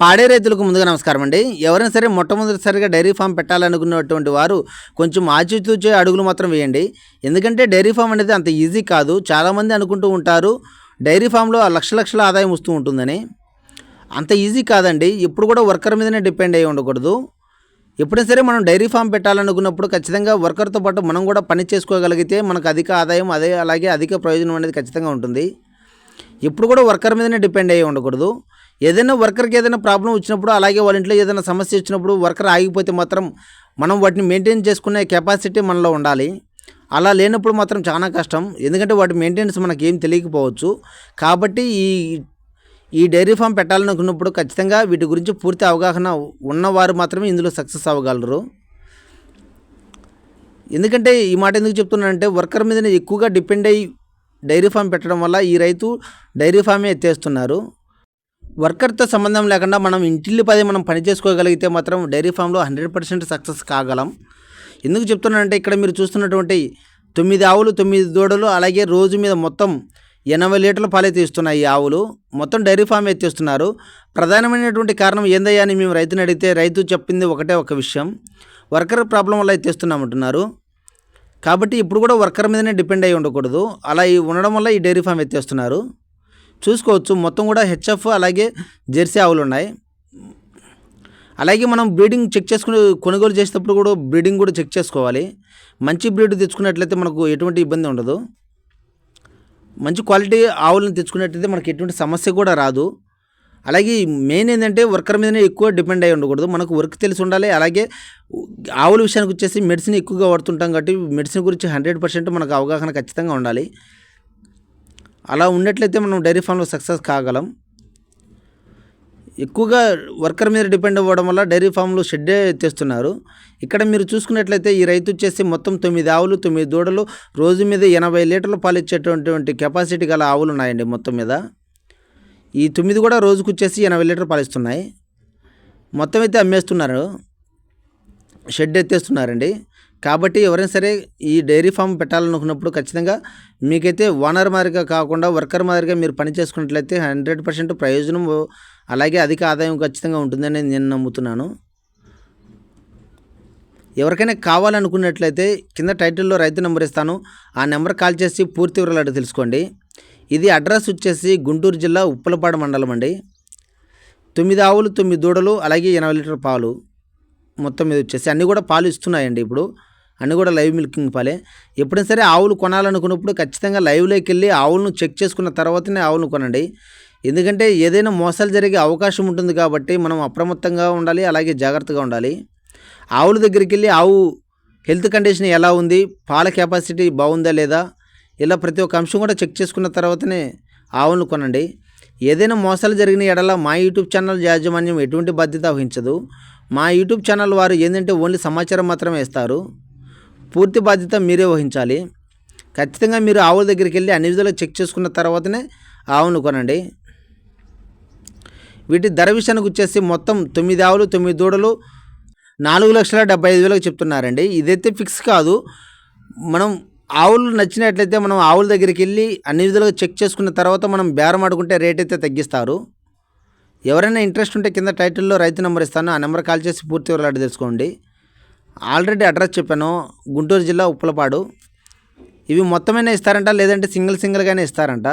పాడే రైతులకు ముందుగా నమస్కారం అండి. ఎవరైనా సరే మొట్టమొదటిసారిగా డైరీ ఫామ్ పెట్టాలనుకున్నటువంటి వారు కొంచెం ఆచితూచే అడుగులు మాత్రం వేయండి. ఎందుకంటే డైరీ ఫామ్ అనేది అంత ఈజీ కాదు. చాలామంది అనుకుంటూ ఉంటారు డైరీ ఫామ్లో లక్ష లక్షల ఆదాయం వస్తూ ఉంటుందని. అంత ఈజీ కాదండి. ఎప్పుడు కూడా వర్కర్ మీదనే డిపెండ్ అయ్యి ఉండకూడదు. ఎప్పుడైనా సరే మనం డైరీ ఫామ్ పెట్టాలనుకున్నప్పుడు ఖచ్చితంగా వర్కర్తో పాటు మనం కూడా పని చేసుకోగలిగితే మనకు అధిక ఆదాయం అదే అలాగే అధిక ప్రయోజనం అనేది ఖచ్చితంగా ఉంటుంది. ఎప్పుడు కూడా వర్కర్ మీదనే డిపెండ్ అయ్యి ఉండకూడదు. ఏదైనా వర్కర్కి ఏదైనా ప్రాబ్లం వచ్చినప్పుడు అలాగే వాళ్ళ ఇంట్లో ఏదైనా సమస్య వచ్చినప్పుడు వర్కర్ ఆగిపోతే మాత్రం మనం వాటిని మెయింటైన్ చేసుకునే కెపాసిటీ మనలో ఉండాలి. అలా లేనప్పుడు మాత్రం చాలా కష్టం. ఎందుకంటే వాటి మెయింటెనెన్స్ మనకి ఏం తెలియకపోవచ్చు. కాబట్టి ఈ ఈ డైరీ ఫామ్ పెట్టాలనుకున్నప్పుడు ఖచ్చితంగా వీటి గురించి పూర్తి అవగాహన ఉన్నవారు మాత్రమే ఇందులో సక్సెస్ అవ్వగలరు. ఎందుకంటే ఈ మాట ఎందుకు చెప్తున్నానంటే వర్కర్ మీదనే ఎక్కువగా డిపెండ్ అయ్యి డైరీ ఫామ్ పెట్టడం వల్ల ఈ రైతు డైరీ ఫామే ఎత్తేస్తున్నారు. వర్కర్తో సంబంధం లేకుండా మనం ఇంటిల్లి పది మనం పని చేసుకోగలిగితే మాత్రం డైరీ ఫామ్లో హండ్రెడ్ పర్సెంట్ సక్సెస్ కాగలం. ఎందుకు చెప్తున్నానంటే ఇక్కడ మీరు చూస్తున్నటువంటి తొమ్మిది ఆవులు తొమ్మిది దూడలు అలాగే రోజు మీద మొత్తం ఎనభై లీటర్ల పాలు తీస్తున్నాయి ఈ ఆవులు. మొత్తం డైరీ ఫామ్ ఎత్తిస్తున్నారు ప్రధానమైనటువంటి కారణం ఏందయ్యా అని మేము రైతుని అడిగితే రైతు చెప్పింది ఒకటే ఒక విషయం. వర్కర్ ప్రాబ్లం వల్ల ఎత్తిస్తున్నామంటున్నారు కాబట్టి ఇప్పుడు కూడా వర్కర్ మీదనే డిపెండ్ అయి ఉండకూడదు. అలా ఉండడం వల్ల ఈ డైరీ ఫామ్ ఎత్తేస్తున్నారు చూసుకోవచ్చు. మొత్తం కూడా హెచ్ఎఫ్ అలాగే జెర్సీ ఆవులు ఉన్నాయి. అలాగే మనం బ్రీడింగ్ చెక్ చేసుకుని కొనుగోలు చేసేటప్పుడు కూడా బ్రీడింగ్ కూడా చెక్ చేసుకోవాలి. మంచి బ్రీడ్ తెచ్చుకున్నట్లయితే మనకు ఎటువంటి ఇబ్బంది ఉండదు. మంచి క్వాలిటీ ఆవులను తెచ్చుకున్నట్లయితే మనకు ఎటువంటి సమస్య కూడా రాదు. అలాగే మెయిన్ ఏంటంటే వర్కర్ మీదనే ఎక్కువ డిపెండ్ అయి ఉండకూడదు. మనకు వర్క్ తెలిసి ఉండాలి. అలాగే ఆవుల విషయానికి వచ్చేసి మెడిసిన్ ఎక్కువగా వాడుతుంటాం కాబట్టి మెడిసిన్ గురించి హండ్రెడ్ పర్సెంట్ మనకు అవగాహన ఖచ్చితంగా ఉండాలి. అలా ఉన్నట్లయితే మనం డైరీ ఫామ్లో సక్సెస్ కాగలం. ఎక్కువగా వర్కర్ మీద డిపెండ్ అవ్వడం వల్ల డైరీ ఫామ్లో షెడ్డే తెస్తున్నారు. ఇక్కడ మీరు చూసుకున్నట్లయితే ఈ రైతు వచ్చేసి మొత్తం తొమ్మిది ఆవులు తొమ్మిది దూడలు రోజు మీద ఎనభై లీటర్లు పాలిచ్చేటటువంటి కెపాసిటీ గల ఆవులు ఉన్నాయండి మొత్తం మీద. ఈ తొమ్మిది కూడా రోజుకు వచ్చేసి ఎనభై లీటర్లు పాలు ఇస్తున్నాయి మొత్తం అయితే అమ్మేస్తున్నారు. షెడ్ ఎత్తేస్తున్నారండి. కాబట్టి ఎవరైనా సరే ఈ డైరీ ఫామ్ పెట్టాలనుకున్నప్పుడు ఖచ్చితంగా మీకైతే ఓనర్ మాదిరిగా కాకుండా వర్కర్ మాదిరిగా మీరు పని చేసుకున్నట్లయితే హండ్రెడ్ పర్సెంట్ ప్రయోజనం అలాగే అధిక ఆదాయం ఖచ్చితంగా ఉంటుందని నేను నమ్ముతున్నాను. ఎవరికైనా కావాలనుకున్నట్లయితే కింద టైటిల్లో రైతు నెంబర్ ఇస్తాను. ఆ నెంబర్ కాల్ చేసి పూర్తి వివరాలు తెలుసుకోండి. ఇది అడ్రస్ వచ్చేసి గుంటూరు జిల్లా ఉప్పలపాడు మండలం అండి. తొమ్మిది ఆవులు తొమ్మిది దూడలు అలాగే ఎనభై లీటర్ పాలు. మొత్తం మీద వచ్చేసి అన్నీ కూడా పాలు ఇస్తున్నాయండి ఇప్పుడు. అన్నీ కూడా లైవ్ మిల్కింగ్ పాలే. ఎప్పుడైనా సరే ఆవులు కొనాలనుకున్నప్పుడు ఖచ్చితంగా లైవ్లోకి వెళ్ళి ఆవులను చెక్ చేసుకున్న తర్వాతనే ఆవులను కొనండి. ఎందుకంటే ఏదైనా మోసాలు జరిగే అవకాశం ఉంటుంది కాబట్టి మనం అప్రమత్తంగా ఉండాలి అలాగే జాగ్రత్తగా ఉండాలి. ఆవుల దగ్గరికి వెళ్ళి ఆవు హెల్త్ కండిషన్ ఎలా ఉంది పాల కెపాసిటీ బాగుందా లేదా ఇలా ప్రతి ఒక్క అంశం కూడా చెక్ చేసుకున్న తర్వాతనే ఆవులను కొనండి. ఏదైనా మోసాలు జరిగిన ఎడల మా యూట్యూబ్ ఛానల్ యాజమాన్యం ఎటువంటి బాధ్యత వహించదు. మా యూట్యూబ్ ఛానల్ వారు ఏంటంటే ఓన్లీ సమాచారం మాత్రమే ఇస్తారు. పూర్తి బాధ్యత మీరే వహించాలి. ఖచ్చితంగా మీరు ఆవుల దగ్గరికి వెళ్ళి అన్ని విధాలుగా చెక్ చేసుకున్న తర్వాతనే ఆవును కొనండి. వీటి ధర విషయానికి వచ్చేసి మొత్తం తొమ్మిది ఆవులు తొమ్మిది దూడలు నాలుగు లక్షల డెబ్బై ఐదు వేలకు చెప్తున్నారండి. ఇదైతే ఫిక్స్ కాదు. మనం ఆవులు నచ్చినట్లయితే మనం ఆవుల దగ్గరికి వెళ్ళి అన్ని విధాలుగా చెక్ చేసుకున్న తర్వాత మనం బేరం ఆడుకుంటే రేట్ అయితే తగ్గిస్తారు. ఎవరైనా ఇంట్రెస్ట్ ఉంటే కింద టైటిల్లో రైతు నెంబర్ ఇస్తాను. ఆ నెంబర్ కాల్ చేసి పూర్తి వివరాలు తెలుసుకోండి. ఆల్రెడీ అడ్రస్ చెప్పాను. గుంటూరు జిల్లా ఉప్పలపాడు. ఇవి మొత్తమైనా ఇస్తారంట లేదంటే సింగిల్ సింగిల్గానే ఇస్తారంట.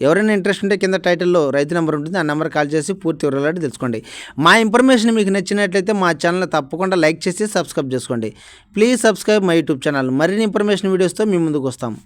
ఎవరైనా ఇంట్రెస్ట్ ఉంటే కింద టైటిల్లో రైతు నెంబర్ ఉంటుంది ఆ నెంబర్ కాల్ చేసి పూర్తి వివరాలు తెలుసుకోండి. మా ఇన్ఫర్మేషన్ మీకు నచ్చినట్లయితే మా ఛానల్ తప్పకుండా లైక్ చేసి సబ్స్క్రైబ్ చేసుకోండి. Please subscribe my YouTube channel. మరిన్ని ఇన్ఫర్మేషన్ వీడియోస్తో మీ ముందుకు వస్తాం.